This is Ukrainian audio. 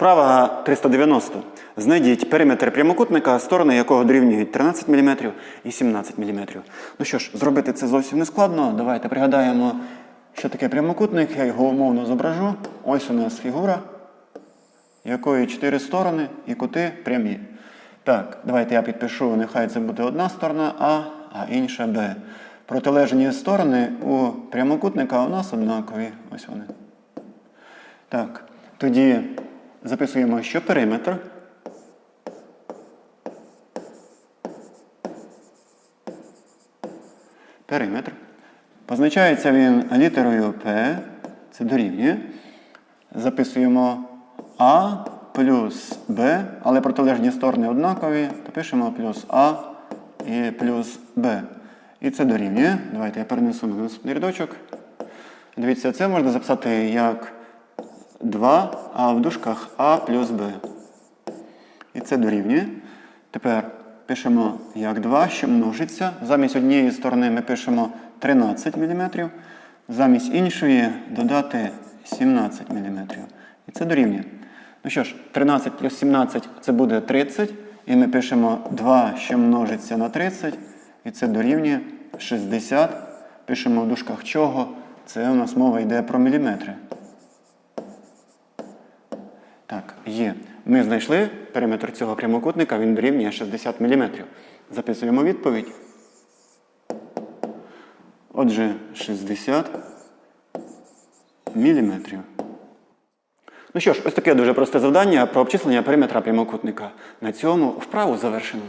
Вправа 390. Знайдіть периметр прямокутника, сторони якого дорівнюють 13 мм і 17 мм. Ну що ж, зробити це зовсім не складно. Давайте пригадаємо, що таке прямокутник. Я його умовно зображу. Ось у нас фігура, якої 4 сторони і кути прямі. Так, давайте я підпишу, нехай це буде одна сторона А, а інша Б. Протилежні сторони у прямокутника у нас однакові. Ось вони. Так, тоді записуємо, що периметр. Периметр. Позначається він літерою П, це дорівнює. Записуємо А плюс Б, але протилежні сторони однакові, то пишемо плюс А і плюс Б. І це дорівнює. Давайте я перенесу на наступний рядочок. Дивіться, це можна записати як 2, а в дужках А плюс Б. І це дорівнює. Тепер пишемо як 2, що множиться. Замість однієї сторони ми пишемо 13 мм, замість іншої додати 17 мм. І це дорівнює. Ну що ж, 13 плюс 17 це буде 30. І ми пишемо 2, що множиться на 30. І це дорівнює 60. Пишемо в дужках чого. Це у нас мова йде про міліметри. Так, є. Ми знайшли периметр цього прямокутника, він дорівнює 60 мм. Записуємо відповідь. Отже, 60 мм. Ну що ж, ось таке дуже просте завдання про обчислення периметра прямокутника. На цьому вправу завершено.